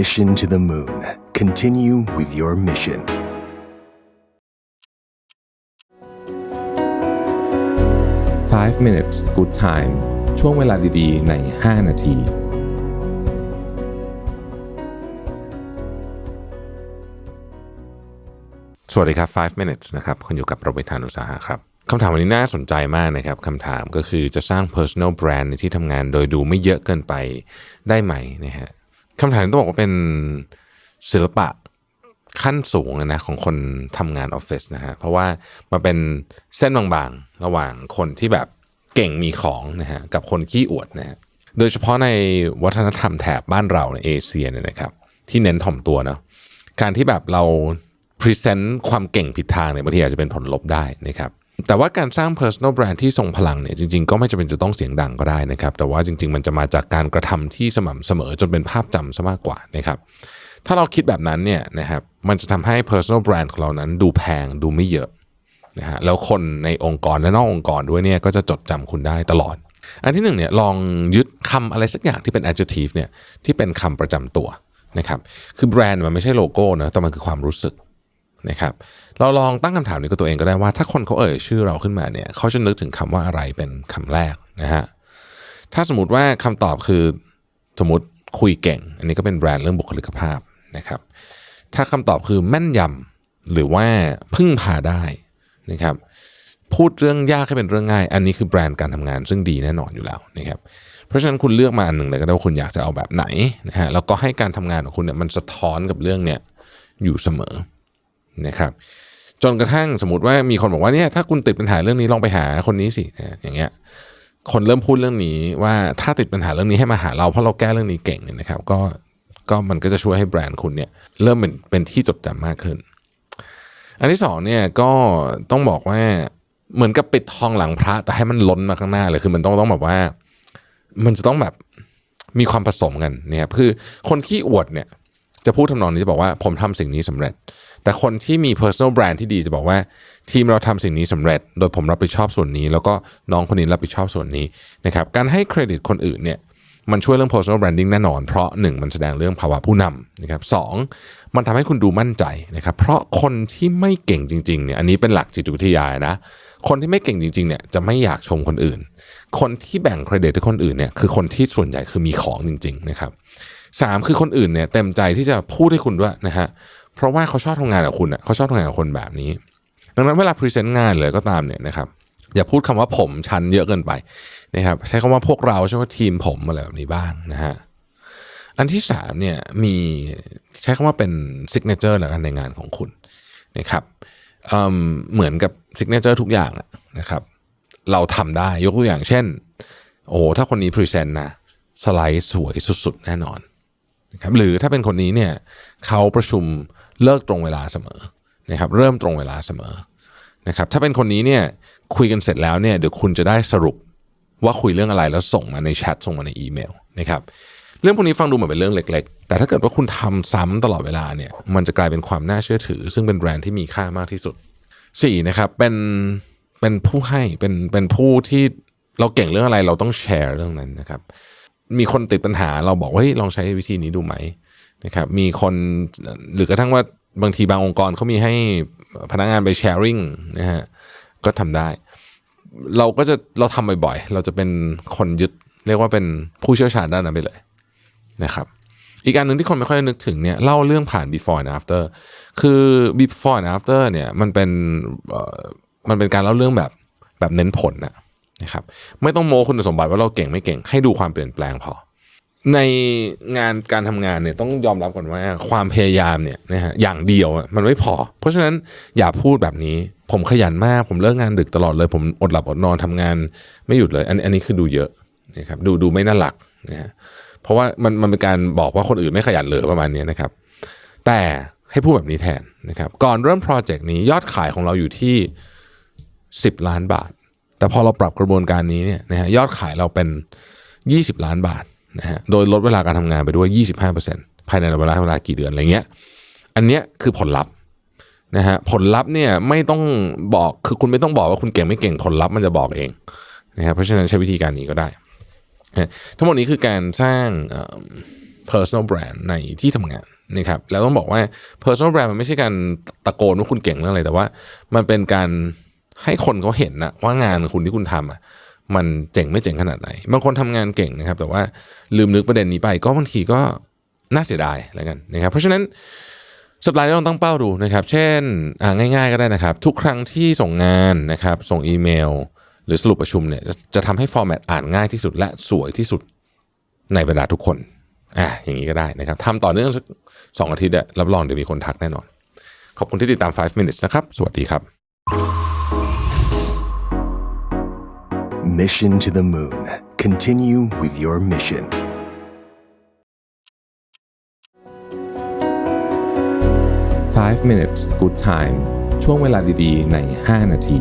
Mission to the Moon. Continue with your mission. Five minutes good time ช่วงเวลาดีๆ ใน 5 นาที สวัสดีครับ 5 minutes นะครับ คุณอยู่กับโรเบิร์ตานุสาหะครับคำถามวันนี้น่าสนใจมากนะครับคำถามก็คือจะสร้าง personal brand ในที่ทำงานโดยดูไม่เยอะเกินไปได้ไหมนะฮะ คำถามนี้ต้องบอกว่าเป็นศิลปะขั้นสูงเลยนะของคนทำงานออฟฟิศนะฮะเพราะว่ามันเป็นเส้นบางๆ ระหว่างคนที่แบบเก่งมีของนะฮะกับคนขี้อวดนะฮะโดยเฉพาะในวัฒนธรรมแถบบ้านเราในเอเชียเนี่ยนะครับ ที่เน้นถ่อมตัวเนาะการที่แบบเราพรีเซนต์ความเก่งผิดทางเนี่ยบางทีอาจจะเป็นผลลบได้นะครับ แต่ว่าการสร้าง personal brand ที่ทรงพลังเนี่ยจริงๆ ก็ไม่จำเป็นจะต้องเสียงดังก็ได้นะครับ แต่ว่าจริง ๆ มันจะมาจากการกระทำที่สม่ำเสมอจนเป็นภาพจำซะมากกว่านะครับถ้าเราคิดแบบนั้นเนี่ยนะครับมันจะทำให้ personal brand ของเรานั้นดูแพงดูไม่เยอะนะฮะแล้วคนในองค์กรและนอกองค์กรด้วยเนี่ยก็จะจดจำคุณได้ตลอด อันที่หนึ่งเนี่ยลองยึดคำอะไรสักอย่างที่เป็น adjective เนี่ยที่เป็นคำประจำตัวนะครับคือแบรนด์มันไม่ใช่โลโก้นะแต่มันคือความรู้สึก นะครับเราลองตั้งคำถามนี้กับตัวเองก็ได้ว่า ถ้าคนเขาเอ่ยชื่อเราขึ้นมาเนี่ยเขาจะนึกถึงคำว่าอะไรเป็นคำแรกนะฮะถ้าสมมติว่าคำตอบคือสมมติคุยเก่ง อันนี้ก็เป็นแบรนด์เรื่องบุคลิกภาพนะครับถ้าคำตอบคือแม่นยำหรือว่าพึ่งพาได้นะครับพูดเรื่องยากให้เป็นเรื่องง่าย อันนี้คือแบรนด์การทำงานซึ่งดีแน่นอนอยู่แล้วนะครับเพราะฉะนั้นคุณเลือกมาอันหนึ่งเลยก็ได้ว่าคุณอยากจะเอาแบบไหนนะฮะแล้วก็ให้การทำงานของคุณเนี่ยมันสะท้อนกับเรื่องเนี่ยอยู่เสมอ นะครับจนกระทั่งสมมติว่ามีคนบอกว่าเนี่ยถ้าคุณติดปัญหาเรื่องนี้ลองไปหาคนนี้สินะอย่างเงี้ยคนเริ่มพูดเรื่องนี้ว่าถ้าติดปัญหาเรื่องนี้ให้มาหาเราเพราะเราแก้เรื่องนี้เก่งเนี่ยนะครับ ก็ก็มันก็จะช่วยให้แบรนด์คุณเนี่ยเริ่มเป็นเป็นที่จดจำมากขึ้น อันที่สองเนี่ยก็ต้องบอกว่าเหมือนกับปิดทองหลังพระแต่ให้มันล้นมาข้างหน้าเลยคือมันต้องต้องแบบว่า มันจะต้องแบบมีความผสมกันเนี่ยคือคนที่อวดเนี่ย จะพูดทำนองนี้จะบอกว่าผมทำสิ่งนี้สำเร็จ แต่คนที่มี personal brand ที่ดีจะบอกว่า ทีมเราทำสิ่งนี้สำเร็จ โดยผมรับผิดชอบส่วนนี้ แล้วก็น้องคนนี้รับผิดชอบส่วนนี้นะครับการให้เครดิตคนอื่นเนี่ยมันช่วยเรื่อง personal branding แน่นอน เพราะ 1 มันแสดงเรื่องภาวะผู้นำนะครับสมันทำให้คุณดูมั่นใจนะครับเพราะคนที่ไม่เก่งจริงๆเนี่ยอันนี้เป็นหลักจิตวิทยานะคนที่ไม่เก่งจริงๆเนี่ยจะไม่อยากชมคนอื่น คนที่แบ่งเครดิตให้คนอื่นเนี่ยคือคนที่ส่วนใหญ่คือมีของจริงๆนะครับ สามคือคนอื่นเนี่ยเต็มใจที่จะพูดให้คุณด้วยนะฮะเพราะว่าเขาชอบทำงานกับคุณอะเขาชอบทำงานกับคนแบบนี้ ดังนั้นเวลาพรีเซนต์งานเลยก็ตามเนี่ยนะครับอย่าพูดคำว่าผมฉันเยอะเกินไปนะครับใช้คำว่าพวกเราใช่ไหมทีมผมอะไรแบบนี้บ้างนะฮะอันที่สามเนี่ยมีใช้คำว่าเป็นซิกเนเจอร์แล้วกันในงานของคุณนะครับเเหมือนกับซิกเนเจอร์ทุกอย่างนะครับ เราทำได้ยกตัวอย่างเช่น โอ้ถ้าคนนี้พรีเซนต์นะสไลด์สวยสุดๆ แน่นอน นะครับหรือถ้าเป็นคนนี้เนี่ยเขาประชุมเลิกตรงเวลาเสมอนะครับเริ่มตรงเวลาเสมอนะครับถ้าเป็นคนนี้เนี่ยคุยกันเสร็จแล้วเนี่ยเดี๋ยวคุณจะได้สรุปว่าคุยเรื่องอะไรแล้วส่งมาในแชทส่งมาในอีเมลนะครับเรื่องพวกนี้ฟังดูเหมือนเป็นเรื่องเล็ก ๆ แต่ถ้าเกิดว่าคุณทำซ้ำตลอดเวลาเนี่ยมันจะกลายเป็นความน่าเชื่อถือ ซึ่งเป็นแบรนด์ที่มีค่ามากที่สุด4นะครับเป็นเป็นผู้ให้เป็นเป็นผู้ที่เราเก่งเรื่องอะไรเราต้องแชร์เรื่องนั้นนะครับ มีคนติดปัญหาเราบอกว่าเฮ้ยลองใช้วิธีนี้ดูไหมนะครับมีคนหรือกระทั่งว่าบางทีบางองค์กรเขามีให้พนักงานไปแชร์ริงนะฮะก็ทำได้ เราก็จะเราทำบ่อยๆ เราจะเป็นคนยึดเรียกว่าเป็นผู้เชี่ยวชาญด้านนั้นไปเลยนะครับอีกอันหนึ่งที่คนไม่ค่อยนึกถึงเนี่ยเล่าเรื่องผ่าน before and after คือ before and after เนี่ยมันเป็นมันเป็นการเล่าเรื่องแบบแบบเน้นผลนะ นะครับไม่ต้องโม้คุณสมบัติว่าเราเก่งไม่เก่ง ให้ดูความเปลี่ยนแปลงพอ ในงานการทำงานเนี่ยต้องยอมรับก่อนว่าความพยายามเนี่ยนะฮะอย่างเดียวมันไม่พอ เพราะฉะนั้นอย่าพูดแบบนี้ ผมขยันมาก ผมเลิกงานดึกตลอดเลย ผมอดหลับอดนอนทำงานไม่หยุดเลย อันอันนี้คือดูเยอะนะครับดูดูไม่น่าหลักนะฮะเพราะว่ามันมันเป็นการบอกว่าคนอื่นไม่ขยันเลยประมาณนี้นะครับ แต่ให้พูดแบบนี้แทนนะครับก่อนเริ่มโปรเจกต์นี้ยอดขายของเราอยู่ที่ 10 ล้านบาท แต่พอเราปรับกระบวนการนี้เนี่ยนะฮะยอดขายเราเป็น 20 ล้านบาทนะฮะโดยลดเวลาการทำงานไปด้วย 25%ภายในเวลาเวลากี่เดือนอะไรเงี้ยอันเนี้ยคือผลลัพธ์นะฮะผลลัพธ์เนี่ยไม่ต้องบอกคือคุณไม่ต้องบอกว่าคุณเก่งไม่เก่งผลลัพธ์มันจะบอกเองนะครับเพราะฉะนั้นใช้วิธีการนี้ก็ได้ ทั้งหมดนี้คือการสร้าง personal brand ในที่ทำงานนะครับแล้วต้องบอกว่า personal brand มันไม่ใช่การตะโกนว่าคุณเก่งเรื่องอะไรแต่ว่า มันเป็นการ ให้คนเขาเห็นนะว่างานคุณที่คุณทำอะมันเจ๋งไม่เจ๋งขนาดไหน บางคนทำงานเก่งนะครับ แต่ว่าลืมนึกประเด็นนี้ไปก็บางทีก็น่าเสียดายแล้วกันนะครับ เพราะฉะนั้นสัปดาห์นี้ลองตั้งเป้าดูนะครับ เช่นง่าย ๆก็ได้นะครับ ทุกครั้งที่ส่งงานนะครับ ส่งอีเมล หรือสรุปประชุมเนี่ยจะจะทำให้ฟอร์แมตอ่านง่ายที่สุดและสวยที่สุดในบรรดาทุกคนอะอย่างนี้ก็ได้นะครับทำต่อเนื่องสักสองอาทิตย์รับรองเดี๋ยวมีคนทักแน่นอน ขอบคุณที่ติดตาม 5 minutes นะครับ สวัสดีครับ Mission to the Moon. Continue with your mission. Five minutes good time ช่วงเวลาดีๆ ใน 5 นาที